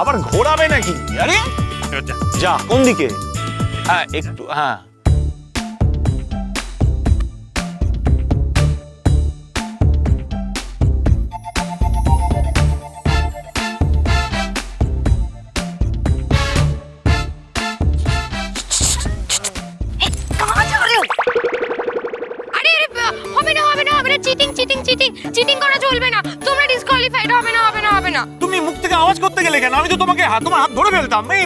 আবার ঘোরাবে নাকি? আরে যা কোন দিকে? হ্যাঁ একটু হ্যাঁ। আরে আরে হবে না হবে না হবে না চিটিং চিটিং চিটিং চিটিং করা চলবে না। তোমরা ডিসকোয়ালিফাইড হবে না হবে না হবে না। তুমি মুখ থেকে আওয়াজ করতে গেলে কেন? আমি তো তোমাকে হাত তোমার হাত ধরে ফেলতাম। আমি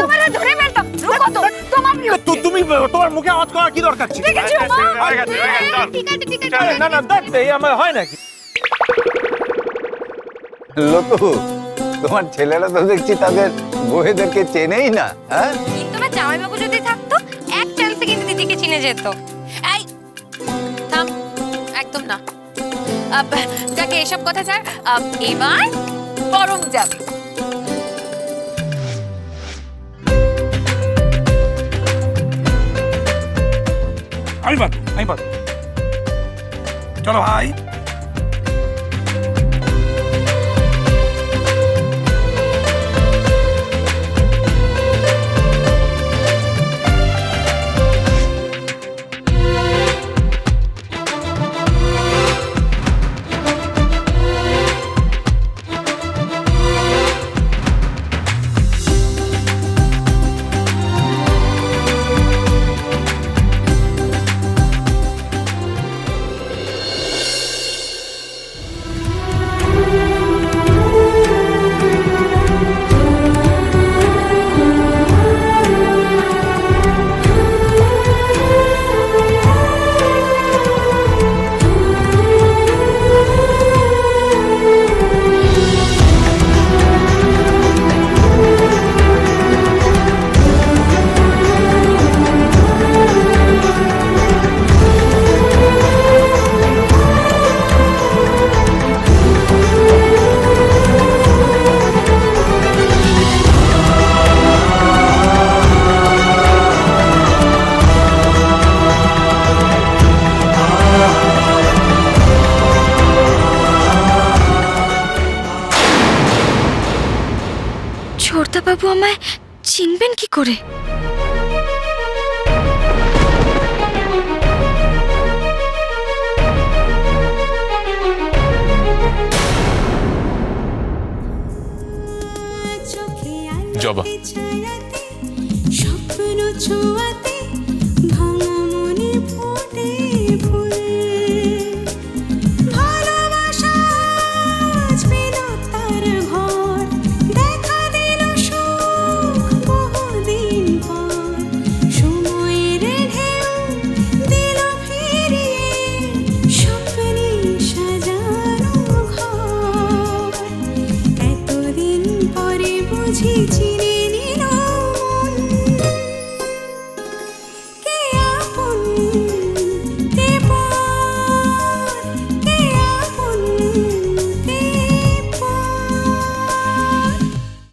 তোমার হাত ধরে ফেলতাম। রুকো তো তোমার তো তুমি তোমার মুখে আওয়াজ করার কি দরকার ছিল? ঠিক আছে। ঠিক আছে ঠিক আছে না না দেখ এই আমার হয় নাকি? লতু তোমার ছেলেরা তো দেখছি তাদের বউয়েদেরকে চেনেই না হ্যাঁ? কিন্তু আমার জামাইবাবু যদি থাকতো এক চান্সে কিন্তু দিদিকে চিনে যেত। এই থাম একদম না। যাকে এসব কথা যাক এবার পরম যাবে। আমি পারব আমি পারব চলো ভাই। বাবু আমায় চিনবেন কি করে জবা। স্বপ্ন ছোঁয়াতে